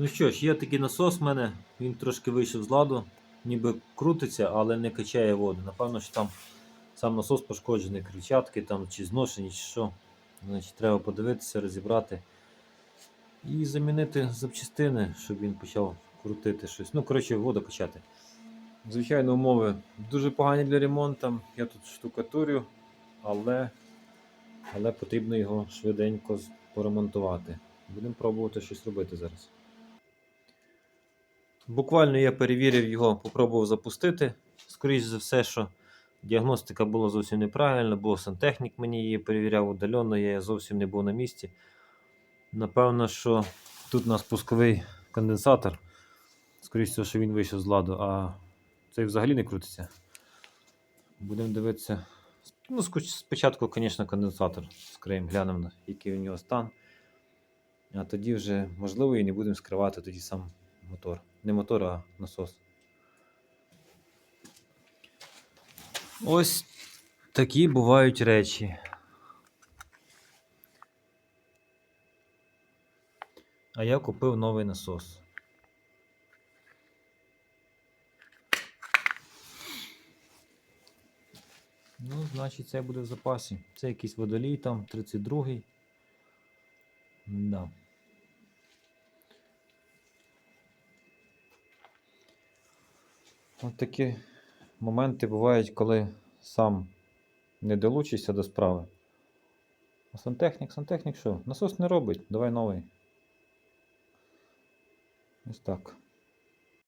Ну що ж, є такий насос в мене, він трошки вийшов з ладу, ніби крутиться, але не качає воду. Напевно, що там сам насос пошкоджений, кричатки там чи зношені, чи що. Значить, треба подивитися, розібрати і замінити запчастини, щоб він почав крутити щось. Ну, коротше, воду качати. Звичайно, умови дуже погані для ремонту. Я тут штукатурю, але, але потрібно його швиденько поремонтувати. Будемо пробувати щось робити зараз. Буквально я перевірив його, попробував запустити. Скоріше за все, що діагностика була зовсім неправильна, бо сантехнік мені її перевіряв удаленно, я зовсім не був на місці. Напевно, що тут у нас пусковий конденсатор. Скоріше, що він вийшов з ладу, а цей взагалі не крутиться. Будемо дивитися. Ну, спочатку, звісно, конденсатор скриємо, глянемо, який у нього стан. А тоді вже, можливо, і не будемо скривати тоді сам мотор. Не мотор, а насос. Ось такі бувають речі. А я купив новий насос. Ну, значить, це буде в запасі. Це якийсь водолій там, 32-й. Да. От такі моменти бувають, коли сам не долучишся до справи. А сантехнік, сантехнік що? Насос не робить, давай новий. Ось так.